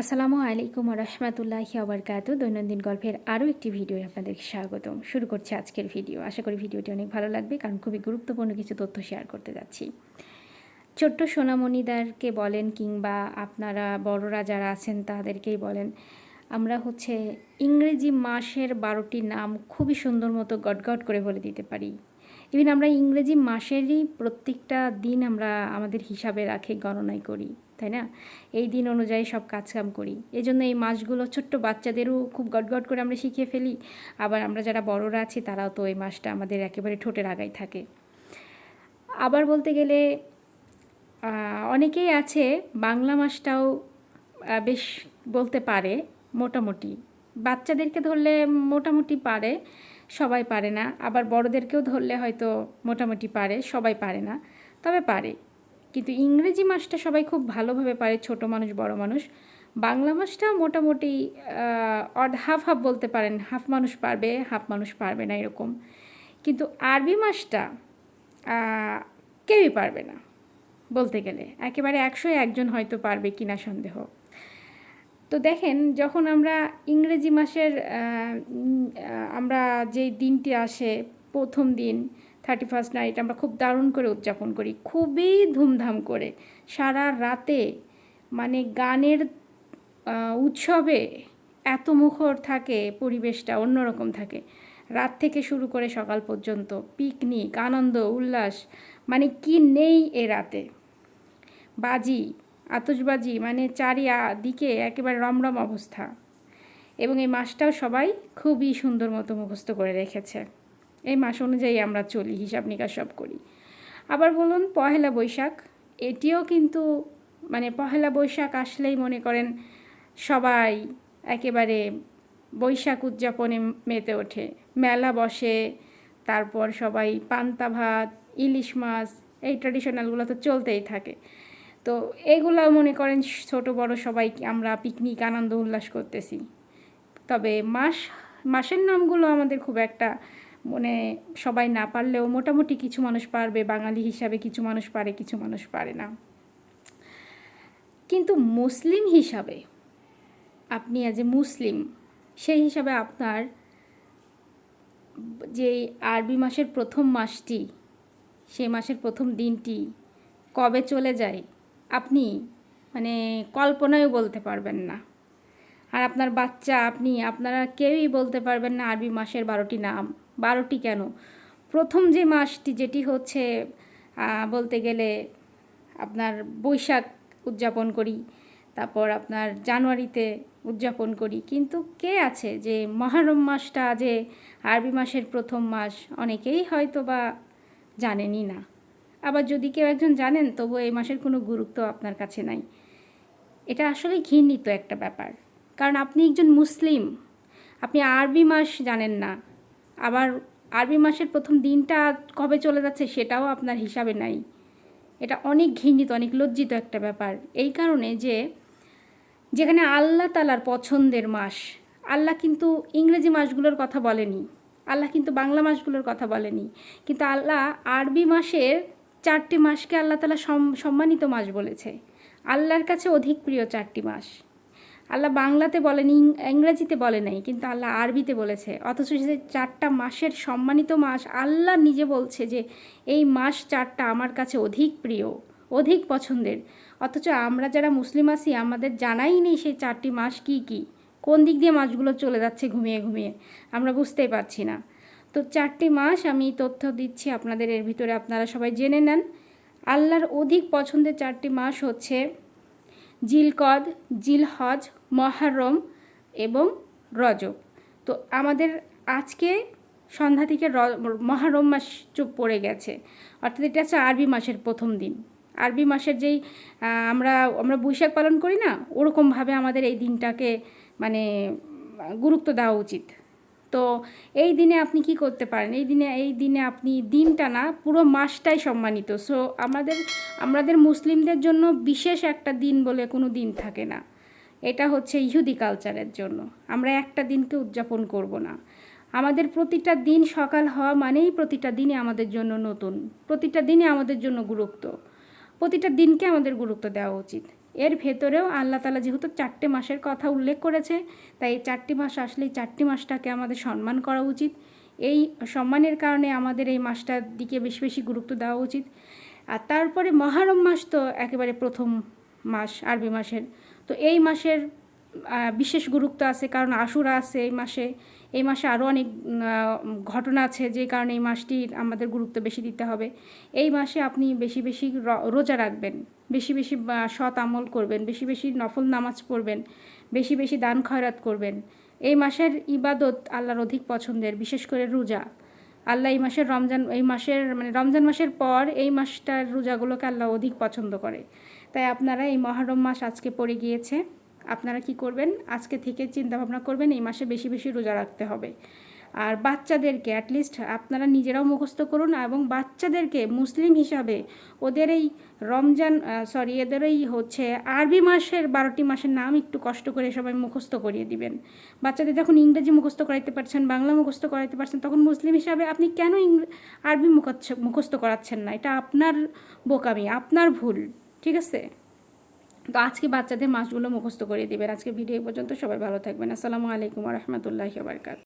আসসালামু আলাইকুম রহমতুল্লাহি আবরকাত দৈনন্দিন গল্পের আরও একটি ভিডিও আপনাদের স্বাগতম। শুরু করছি আজকের ভিডিও। আশা করি ভিডিওটি অনেক ভালো লাগবে, কারণ খুবই গুরুত্বপূর্ণ কিছু তথ্য শেয়ার করতে যাচ্ছি। ছোট্ট সোনামণিদারকে বলেন কিংবা আপনারা বড়রা যারা আছেন তাদেরকেই বলেন, আমরা হচ্ছে ইংরেজি মাসের বারোটি নাম খুবই সুন্দর মতো গটগট করে বলে দিতে পারি। ইভেন আমরা ইংরেজি মাসেরই প্রত্যেকটা দিন আমরা আমাদের হিসাবে রাখে গণনায় করি। তাই না? এই দিন অনুযায়ী সব কাজকাম করি। এই জন্য এই মাসগুলো ছোট্ট বাচ্চাদেরও খুব গটগট করে আমরা শিখিয়ে ফেলি। আবার আমরা যারা বড়রা আছি, তারাও তো এই মাসটা আমাদের একেবারে ঠোঁটের আগায় থাকে। আবার বলতে গেলে অনেকেই আছে, বাংলা মাসটাও বেশ বলতে পারে, মোটামুটি। বাচ্চাদেরকে ধরলে মোটামুটি পারে, সবাই পারে না। আবার বড়দেরকেও ধরলে হয়তো মোটামুটি পারে, সবাই পারে না। তবে পারে। কিন্তু ইংরেজি মাসটা সবাই খুব ভালোভাবে পারে, ছোট মানুষ, বড় মানুষ। বাংলা মাসটাও মোটামুটি অড হাফ হাফ বলতে পারেন। হাফ মানুষ পারবে হাফ মানুষ পারবে না এরকম। কিন্তু আরবি মাসটা কেউই পারবে না, বলতে গেলে। একেবারে একশো একজন হয়তো পারবে কিনা সন্দেহ। তো দেখেন, যখন আমরা ইংরেজি মাসের আমরা যেই দিনটি আসে, প্রথম দিন থার্টি ফার্স্ট নাইট আমরা খুব দারুণ করে উদযাপন করি, খুবই ধুমধাম করে। সারা রাতে মানে গানের উৎসবে এত মুখর থাকে, পরিবেশটা অন্যরকম থাকে। রাত থেকে শুরু করে সকাল পর্যন্ত পিকনিক, আনন্দ, উল্লাস মানে কি নেই এ রাতে। বাজি আতসবাজি মানে চারি দিকে একেবারে রমরম অবস্থা। এবং এই মাসটাও সবাই খুবই সুন্দর মতো মুখস্থ করে রেখেছে। এই মাস অনুযায়ী আমরা চলি, হিসাব নিকাশ সব করি। আবার বলুন, পহেলা বৈশাখ, এটিও কিন্তু মানে পহেলা বৈশাখ আসলেই মনে করেন সবাই একেবারে বৈশাখ উদযাপনে মেতে ওঠে। মেলা বসে, তারপর সবাই পান্তা ভাত, ইলিশ মাছ, এই ট্র্যাডিশনালগুলো তো চলতেই থাকে। তো এগুলো মনে করেন ছোট বড় সবাই আমরা পিকনিক আনন্দ উল্লাস করতেছি। তবে মাস, মাসের নামগুলো আমাদের খুব একটা মানে সবাই না পারলেও মোটামুটি কিছু মানুষ পারবে, বাঙালি হিসাবে কিছু মানুষ পারে, কিছু মানুষ পারে না। কিন্তু মুসলিম হিসাবে, আপনি আজ এ মুসলিম, সেই হিসাবে আপনার যে আরবি মাসের প্রথম মাসটি, সেই মাসের প্রথম দিনটি কবে চলে যায়, আপনি মানে কল্পনায়ও বলতে পারবেন না। আর আপনার বাচ্চা, আপনি, আপনারা কেউই বলতে পারবেন না আরবি মাসের বারোটি নাম। বারোটি কেন? প্রথম যে মাসটি যেটি হচ্ছে বলতে গেলে আপনার বৈশাখ উদযাপন করি, তারপর আপনার জানুয়ারিতে উদযাপন করি। কিন্তু কে আছে যে মহারম মাসটা যে আরবি মাসের প্রথম মাস, অনেকেই হয়তো বা জানেনই না। আবার যদি কেউ একজন জানেন, তবু এই মাসের কোনো গুরুত্ব আপনার কাছে নাই। এটা আসলে ঘৃণিত একটা ব্যাপার। কারণ আপনি একজন মুসলিম, আপনি আরবি মাস জানেন না। আবার আরবি মাসের প্রথম দিনটা কবে চলে যাচ্ছে সেটাও আপনার হিসাবে নাই। এটা অনেক ঘৃণিত, অনেক লজ্জিত একটা ব্যাপার। এই কারণে যে যেখানে আল্লাহ তালার পছন্দের মাস, আল্লাহ কিন্তু ইংরেজি মাসগুলোর কথা বলেনি, আল্লাহ কিন্তু বাংলা মাসগুলোর কথা বলেনি, কিন্তু আল্লাহ আরবি মাসের চারটি মাসকে আল্লাহ তালা সম্মানিত মাস বলেছে। আল্লাহর কাছে অধিক প্রিয় চারটি মাস। আল্লাহ বাংলাতে বলেনি ইংরেজিতে বলে নাই, কিন্তু আল্লাহ আরবিতে বলেছে। অথচ সে চারটা মাসের সম্মানিত মাস, আল্লাহ নিজে বলছে যে, এই মাস চারটা আমার কাছে অধিক প্রিয়, অধিক পছন্দের। অথচ আমরা যারা মুসলিম আছি, আমাদের জানাই নেই সেই চারটি মাস কি কি, কোন দিক দিয়ে মাসগুলো চলে যাচ্ছে ঘুমিয়ে ঘুমিয়ে, আমরা বুঝতেই পারছি না। তো চারটি মাস আমি তথ্য দিচ্ছি আপনাদের, এর ভিতরে আপনারা সবাই জেনে নেন। আল্লাহর অধিক পছন্দের চারটি মাস হচ্ছে জিলকদ, জিলহজ মহারম এবং রজব। তো আমাদের আজকে সন্ধ্যা থেকে মহারম মাস চুপ পড়ে গেছে। অর্থাৎ এটা হচ্ছে আরবি মাসের প্রথম দিন। আরবি মাসের যেই আমরা আমরা বৈশাখ পালন করি না, ওরকমভাবে আমাদের এই দিনটাকে মানে গুরুত্ব দেওয়া উচিত। তো এই দিনে আপনি কি করতে পারেন? এই দিনে এই দিনে আপনি দিনটা না, পুরো মাসটাই সম্মানিত। সো আমাদের আমাদের মুসলিমদের জন্য বিশেষ একটা দিন বলে কোনো দিন থাকে না। এটা হচ্ছে ইহুদি কালচারের জন্য। আমরা একটা দিনকে উদযাপন করব না। আমাদের প্রতিটা দিন সকাল হওয়া মানেই প্রতিটা দিনে আমাদের জন্য নতুন। প্রতিটা দিনে আমাদের জন্য গুরুত্ব। প্রতিটা দিনকে আমাদের গুরুত্ব দেওয়া উচিত। এর ভেতরেও আল্লাহ তালা যেহেতু চারটে মাসের কথা উল্লেখ করেছে, তাই এই চারটি মাস আসলে এই চারটি মাসটাকে আমাদের সম্মান করা উচিত। এই সম্মানের কারণে আমাদের এই মাসটার দিকে বেশি বেশি গুরুত্ব দেওয়া উচিত। আর তারপরে মহারম মাস তো একেবারে প্রথম মাস, আরবি মাসের। তো এই মাসের বিশেষ গুরুত্ব আছে, কারণ আশুরা আছে এই মাসে। এই মাসে আরও অনেক ঘটনা আছে, যে কারণে এই মাসটির আমাদের গুরুত্ব বেশি দিতে হবে। এই মাসে আপনি বেশি বেশি রোজা রাখবেন। বেশি বেশি সৎ আমল করবেন। বেশি বেশি নফল নামাজ পড়বেন। বেশি বেশি দান খয়রাত করবেন। এই মাসের ইবাদত আল্লাহর অধিক পছন্দের, বিশেষ করে রোজা। আল্লাহ এই মাসের রমজান, এই মাসের মানে রমজান মাসের পর এই মাসটার রোজাগুলোকে আল্লাহ অধিক পছন্দ করে। তাই আপনারা এই মহরম মাস আজকে পড়ে গিয়েছে। আপনারা কি করবেন? আজকে থেকে চিন্তা ভাবনা করবেন, এই মাসে বেশি বেশি রোজা রাখতে হবে। আর বাচ্চাদেরকে অ্যাটলিস্ট আপনারা নিজেরাও মুখস্থ করুন এবং বাচ্চাদেরকে মুসলিম হিসাবে ওদের এই রমজান সরি এদের এই হচ্ছে আরবি মাসের বারোটি মাসের নাম একটু কষ্ট করে সবাই মুখস্থ করিয়ে দিবেন। বাচ্চাদের যখন ইংরেজি মুখস্থ করাইতে পারছেন, বাংলা মুখস্থ করাইতে পারছেন, তখন মুসলিম হিসাবে আপনি কেন আরবি মুখস্থ করাচ্ছেন না? এটা আপনার বোকামি, আপনার ভুল। ঠিক আছে? তো আজকে বাচ্চাদের মাসগুলো মুখস্থ করে দেবেন। আজকে ভিডিও পর্যন্ত। সবাই ভালো থাকবেন। আসসালামু আলাইকুম রহমতুল্লাহ বারকাত